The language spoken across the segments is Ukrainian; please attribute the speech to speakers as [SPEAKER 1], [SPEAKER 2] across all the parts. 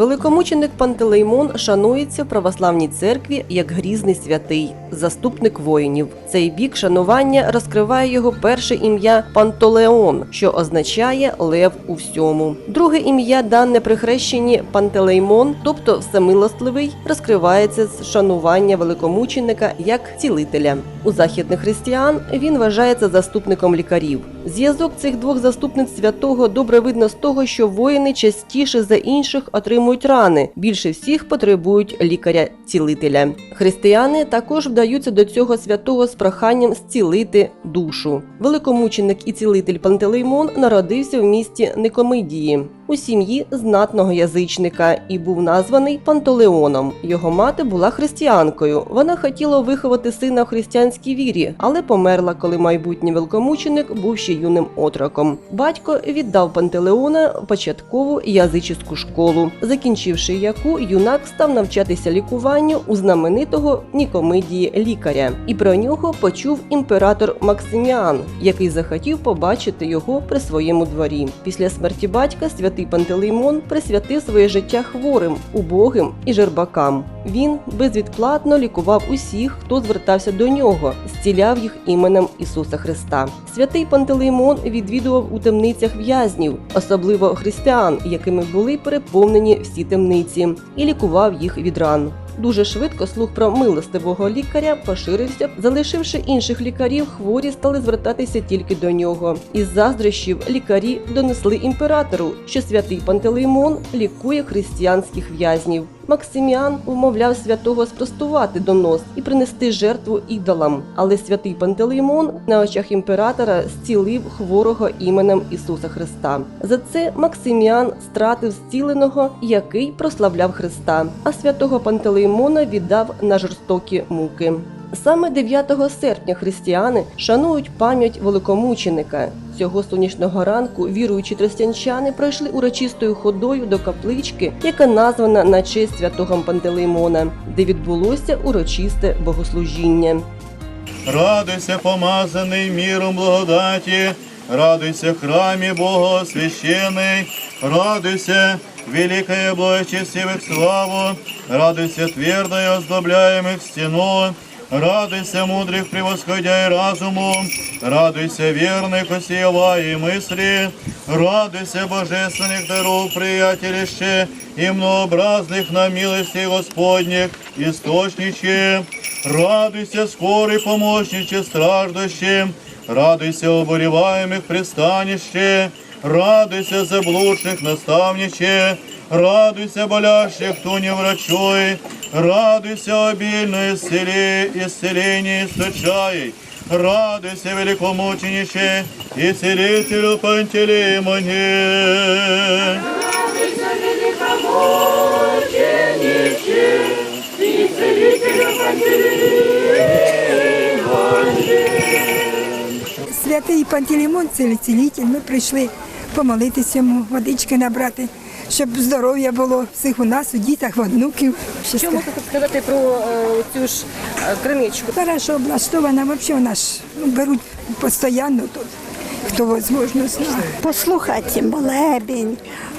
[SPEAKER 1] Великомученик Пантелеймон шанується в православній церкві як грізний святий, заступник воїнів. Цей бік шанування розкриває його перше ім'я Пантолеон, що означає лев у всьому. Друге ім'я, дане при хрещенні Пантелеймон, тобто всемилостливий, розкривається з шанування великомученика як цілителя. У західних християн він вважається заступником лікарів. Зв'язок цих двох заступниць святого добре видно з того, що воїни частіше за інших отримують рани, більше всіх потребують лікаря-цілителя. Християни також вдаються до цього святого з проханням зцілити душу. Великомученик і цілитель Пантелеймон народився в місті Никомидії у сім'ї знатного язичника і був названий Пантелеоном. Його мати була християнкою. Вона хотіла виховати сина в християнській вірі, але померла, коли майбутній великомученик був ще юним отроком. Батько віддав Пантелеона початкову язичську школу, закінчивши яку юнак став навчатися лікуванню у знаменитого Нікомидії лікаря. І про нього почув імператор Максиміан, який захотів побачити його при своєму дворі. Після смерті батька святий Пантелеймон присвятив своє життя хворим, убогим і жербакам. Він безвідплатно лікував усіх, хто звертався до нього, зціляв їх іменем Ісуса Христа. Святий Пантелеймон відвідував у темницях в'язнів, особливо християн, якими були переповнені всі темниці, і лікував їх від ран. Дуже швидко слух про милостивого лікаря поширився, залишивши інших лікарів, хворі стали звертатися тільки до нього. Із заздрощів лікарі донесли імператору, що святий Пантелеймон лікує християнських в'язнів. Максиміан умовляв святого спростувати донос і принести жертву ідолам. Але святий Пантелеймон на очах імператора зцілив хворого іменем Ісуса Христа. За це Максиміан стратив зціленого, який прославляв Христа, а святого Пантелеймона віддав на жорстокі муки. Саме 9 серпня християни шанують пам'ять великомученика. Цього сонячного ранку віруючі тростянчани пройшли урочистою ходою до каплички, яка названа на честь святого Пантелеймона, де відбулося урочисте богослужіння.
[SPEAKER 2] Радуйся, помазаний міром благодаті, радуйся, храмі Бога священий, радуйся, великая благочестивых славу, радуйся, твердо оздобляемых стену, радуйся, мудрых превосходя и разуму, радуйся, верных усеява и мысли, радуйся, божественных даров приятелище и многообразных на милости Господних источниче, Радуйся, скорый помощниче страждущим, радуйся, обуреваемых пристанище, радуйся, заблудших наставниче, радуйся, болящих, кто не врачой, радуйся, обильно исцели, исцеление источай, радуйся, великомучениче и целителю Пантелеймоне.
[SPEAKER 3] Святий Пантелеймон, це цілитель, ми прийшли помолитися йому, водички набрати, щоб здоров'я було всіх у нас, у дітях, в внуків.
[SPEAKER 4] Що можете сказати про е, цю ж е, криничку?
[SPEAKER 3] Хорошо облаштована, взагалі у нас ну, беруть постійно тут, хто можливо знає.
[SPEAKER 5] послухати молебінь,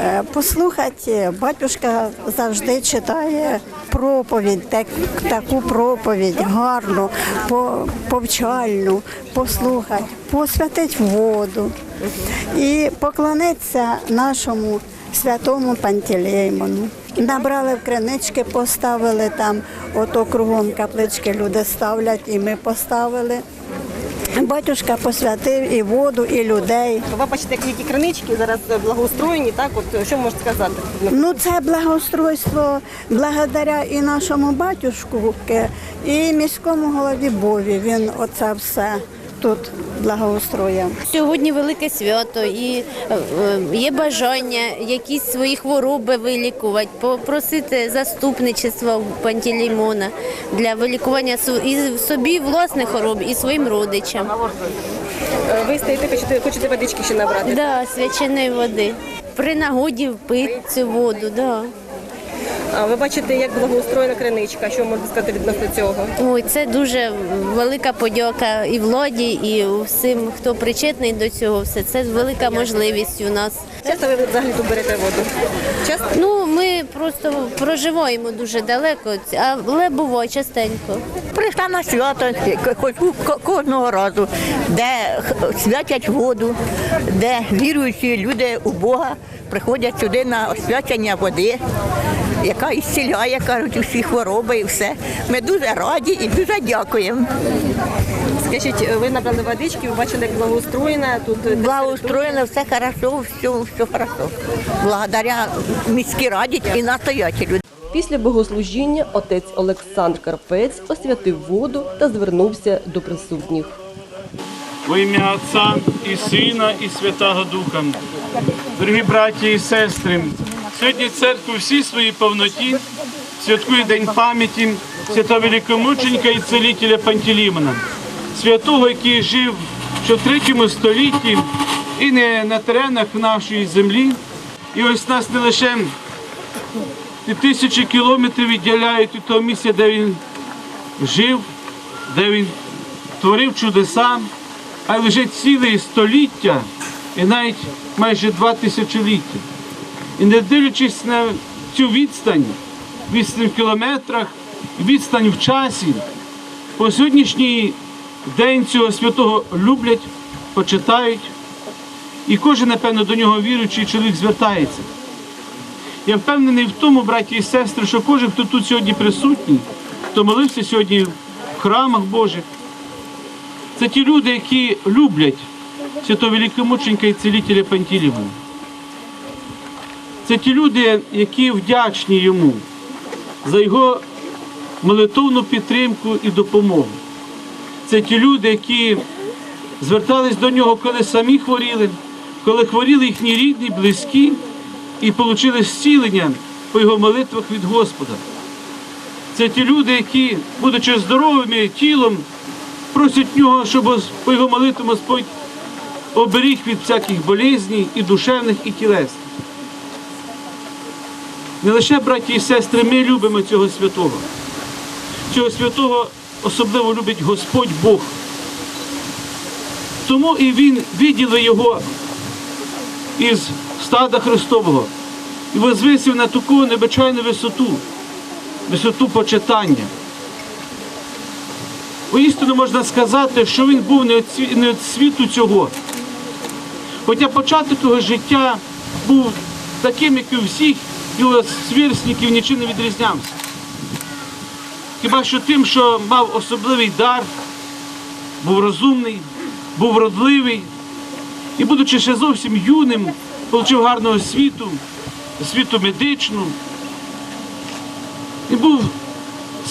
[SPEAKER 5] е, послухати, батюшка завжди читає проповідь, так, таку проповідь гарну, по- повчальну, послухати, посвятить воду і поклонитися нашому святому Пантелеймону. Набрали в кринички, поставили там, ото кругом каплички люди ставлять, і ми поставили. Батюшка посвятив і воду, і людей.
[SPEAKER 4] Ви бачите, які кринички зараз благоустроєні, так? От що можете сказати?
[SPEAKER 5] Ну, це благоустройство благодаря і нашому батюшку, і міському голові Бові. Він оце все тут благоустроїв.
[SPEAKER 6] Сьогодні велике свято і е, е, є бажання якісь свої хвороби вилікувати, попросити заступничества у Пантелеймона для вилікування і собі власних хвороб, і своїм родичам.
[SPEAKER 4] Е, Ви стоїте, хочете, хочете водички ще набрати?
[SPEAKER 6] Да, свяченої води. При нагоді пити цю воду, да.
[SPEAKER 4] А ви бачите, як благоустроєна криничка. Що можна сказати відносно цього?
[SPEAKER 6] Ой, це дуже велика подяка і владі, і всім, хто причетний до цього. Все це велика можливість у нас.
[SPEAKER 4] Часто ви взагалі тут берете воду? Часто?
[SPEAKER 6] Ну, ми просто проживаємо дуже далеко, але буває частенько.
[SPEAKER 7] Прийшла на свято, кожного разу, де святять воду, де віруючі люди у Бога приходять сюди на освячення води, яка ісціляє, кажуть, усі хвороби і все. Ми дуже раді і дуже дякуємо.
[SPEAKER 4] Скажіть, ви набрали водички, ви бачили, як благоустроєна тут.
[SPEAKER 7] Благоустроєно, все хорошо, все, все хорошо. Благодаря міській раді і настоятелю.
[SPEAKER 1] Після богослужіння отець Олександр Карпець освятив воду та звернувся до присутніх.
[SPEAKER 8] Во ім'я Отця і Сина, і Святого Духа. Дорогі браті і сестри, сьогодні церква всій своїй повноті святкує День пам'яті святого великомученика і целителя Пантелеймона, святого, який жив в третьому столітті і не на теренах нашої землі. І ось нас не лише тисячі кілометрів відділяють від того місця, де він жив, де він творив чудеса, а й лежить ціле століття і навіть майже два тисячоліття. І не дивлячись на цю відстань, відстань в кілометрах, відстань в часі, по сьогоднішній день цього святого люблять, почитають, і кожен, напевно, до нього віруючий чоловік звертається. Я впевнений в тому, браті і сестри, що кожен, хто тут сьогодні присутній, хто молився сьогодні в храмах Божих, це ті люди, які люблять святого великомученика і цілителя Пантелеймона. Це ті люди, які вдячні йому за його молитовну підтримку і допомогу. Це ті люди, які звертались до нього, коли самі хворіли, коли хворіли їхні рідні, близькі, і отримали зцілення по його молитвах від Господа. Це ті люди, які, будучи здоровими тілом, просять нього, щоб по його молитвам Господь оберіг від всяких болезней і душевних, і тілесних. Не лише браті і сестри, ми любимо цього святого. Цього святого особливо любить Господь Бог. Тому і Він виділив його із стада Христового і возвисив на таку небичайну висоту, висоту почитання. Воістину можна сказати, що він був не від світу цього. Хоча початок його життя був таким, як і у всіх його сверстників нічим не відрізнявся. Хіба що тим, що мав особливий дар, був розумний, був вродливий і, будучи ще зовсім юним, отримав гарну освіту, освіту медичну. І був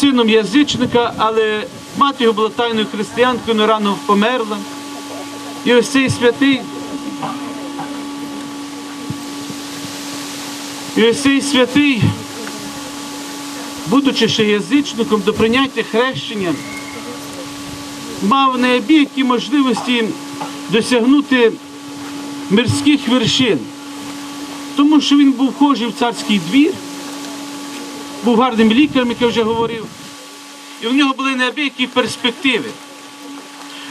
[SPEAKER 8] сином язичника, але мати його була тайною християнкою, але рано померла. І ось цей святий. І ось цей святий, будучи ще язичником до прийняття хрещення, мав неабиякі можливості досягнути мирських вершин, тому що він був вхожий в царський двір, був гарним лікарем, як я вже говорив, і в нього були неабиякі перспективи.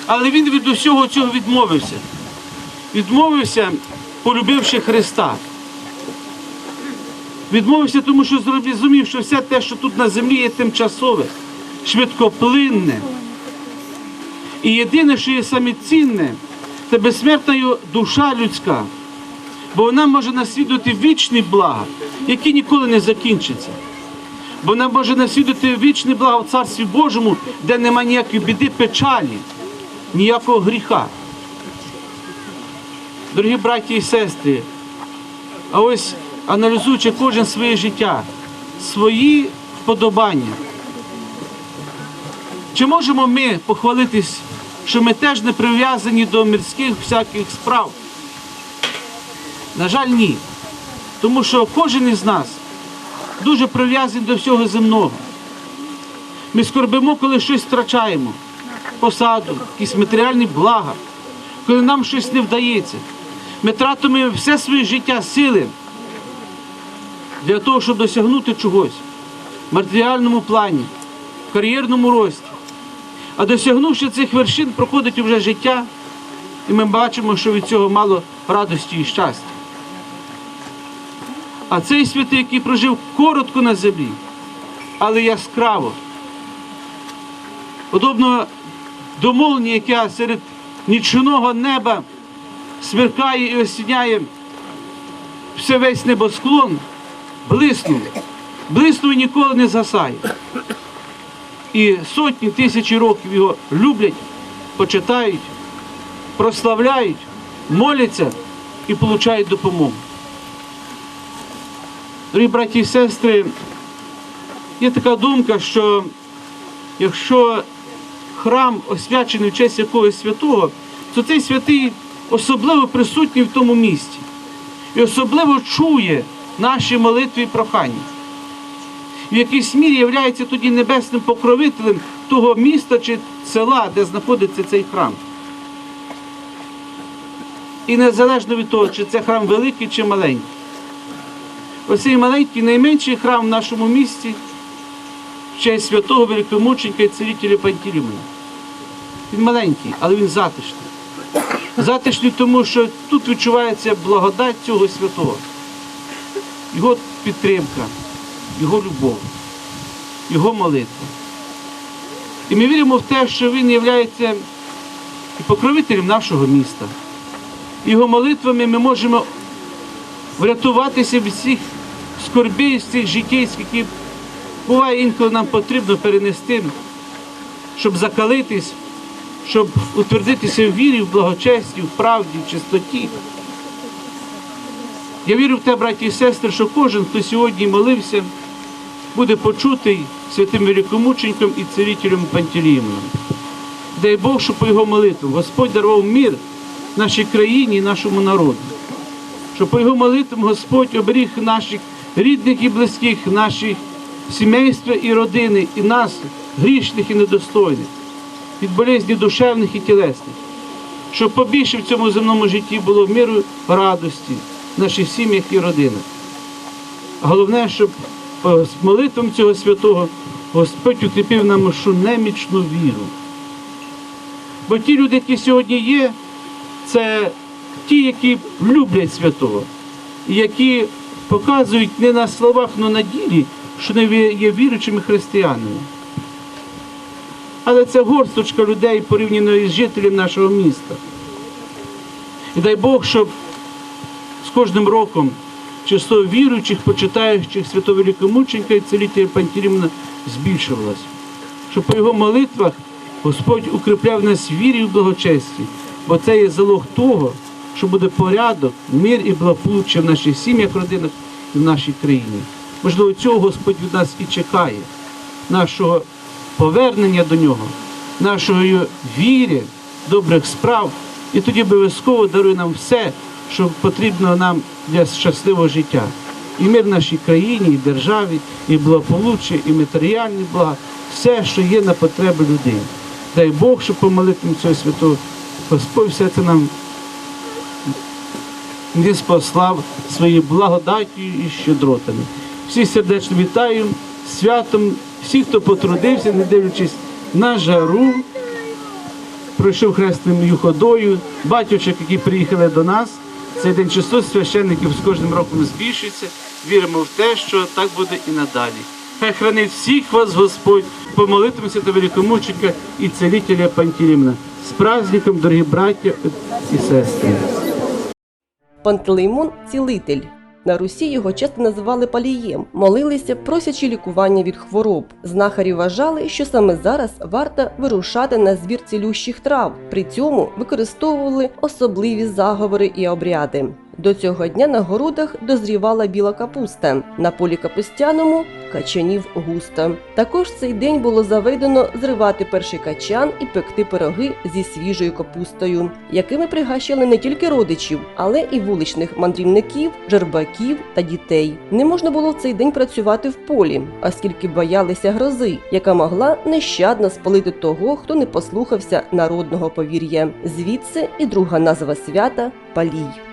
[SPEAKER 8] Але він від усього цього відмовився. Відмовився, полюбивши Христа. Відмовився, тому що зрозумів, що все те, що тут на землі є тимчасове, швидкоплинне. І єдине, що є саме цінне, це безсмертна душа людська. Бо вона може наслідувати вічні блага, які ніколи не закінчаться. Бо вона може наслідувати вічні блага в Царстві Божому, де нема ніякої біди, печалі, ніякого гріха. Дорогі браті і сестри, а ось аналізуючи кожен своє життя, свої вподобання. Чи можемо ми похвалитись, що ми теж не прив'язані до мирських всяких справ? На жаль, ні. Тому що кожен із нас дуже прив'язаний до всього земного. Ми скорбимо, коли щось втрачаємо, посаду, якісь матеріальні блага, коли нам щось не вдається. Ми тратимо все своє життя, сили для того, щоб досягнути чогось. в матеріальному плані, в кар'єрному рості. А досягнувши цих вершин, проходить вже життя, і ми бачимо, що від цього мало радості і щастя. А цей святий, який прожив коротко на землі, але яскраво, подобно до молнії, яка серед нічного неба сверкає і осіняє все весь небосклон, блиснув, блиснув ніколи не згасає. І сотні тисячі років його люблять, почитають, прославляють, моляться і получають допомогу. Дорогі браті і сестри, є така думка, що якщо храм освячений в честь якогось святого, то цей святий особливо присутній в тому місці і особливо чує наші молитви і прохання. В якійсь мірі є тоді небесним покровителем того міста чи села, де знаходиться цей храм. І незалежно від того, чи це храм великий чи маленький. Оцей маленький, найменший храм в нашому місті в честь святого великомученика і царителя Пантелеймона. Він маленький, але він затишний. Затишний тому, що тут відчувається благодать цього святого, його підтримка, його любов, його молитва. І ми віримо в те, що він є покровителем нашого міста. Його молитвами ми можемо врятуватися від всіх скорбів, з цих життєйських, які буває інколи нам потрібно перенести, щоб закалитись, щоб утвердитися в вірі, в благочесті, в правді, в чистоті. Я вірю в те, браті і сестри, що кожен, хто сьогодні молився, буде почутий святим великомученьком і царителем Пантелеймоном. Дай Бог, що по його молитвам Господь дарував мир нашій країні і нашому народу. Що по його молитвам Господь оберіг наших рідних і близьких, наші сімейства і родини, і нас, грішних і недостойних, від болезні душевних і тілесних. Щоб побільше в цьому земному житті було миру, радості наших сім'ях і родинах. Головне, щоб по молитвам цього святого Господь укріпив нам нашу немічну віру. Бо ті люди, які сьогодні є, це ті, які люблять святого, і які показують не на словах, але на ділі, що вони є віруючими християнами. Але це горсточка людей порівняно із жителем нашого міста. І дай Бог, щоб з кожним роком число віруючих, почитаючих святого великомученика і цілителя Пантелеймона збільшувалось. Щоб по його молитвах Господь укріпляв нас вірі в благочесті, бо це є залог того, що буде порядок, мир і благополуччя в наших сім'ях, родинах і в нашій країні. Можливо, цього Господь від нас і чекає, нашого повернення до нього, нашої віри, добрих справ, і тоді обов'язково дарує нам все, що потрібно нам для щасливого життя. І мир в нашій країні, і державі, і благополуччя, і матеріальні блага, все, що є на потреби людей. Дай Бог, щоб по цього святого Господь все це нам не спослав своєю благодаттю і щедротами. Всі сердечно вітаю святом, всіх, хто потрудився, не дивлячись на жару, пройшов хресною ходою, батючок, які приїхали до нас. Цей день число священників з кожним роком збільшується. Віримо в те, що так буде і надалі. Хай хранить всіх вас Господь, помолитимося до великомученика і целителя Пантелеймона. З праздником, дорогі браття і сестри.
[SPEAKER 1] Пантелеймон цілитель. На Русі його часто називали палієм, молилися, просячи лікування від хвороб. Знахарі вважали, що саме зараз варто вирушати на збір цілющих трав. При цьому використовували особливі заговори і обряди. До цього дня на городах дозрівала біла капуста, на полі капустяному качанів густо. Також цей день було заведено зривати перший качан і пекти пироги зі свіжою капустою, якими пригащали не тільки родичів, але і вуличних мандрівників, жербаків та дітей. Не можна було в цей день працювати в полі, оскільки боялися грози, яка могла нещадно спалити того, хто не послухався народного повір'я. Звідси і друга назва свята палій.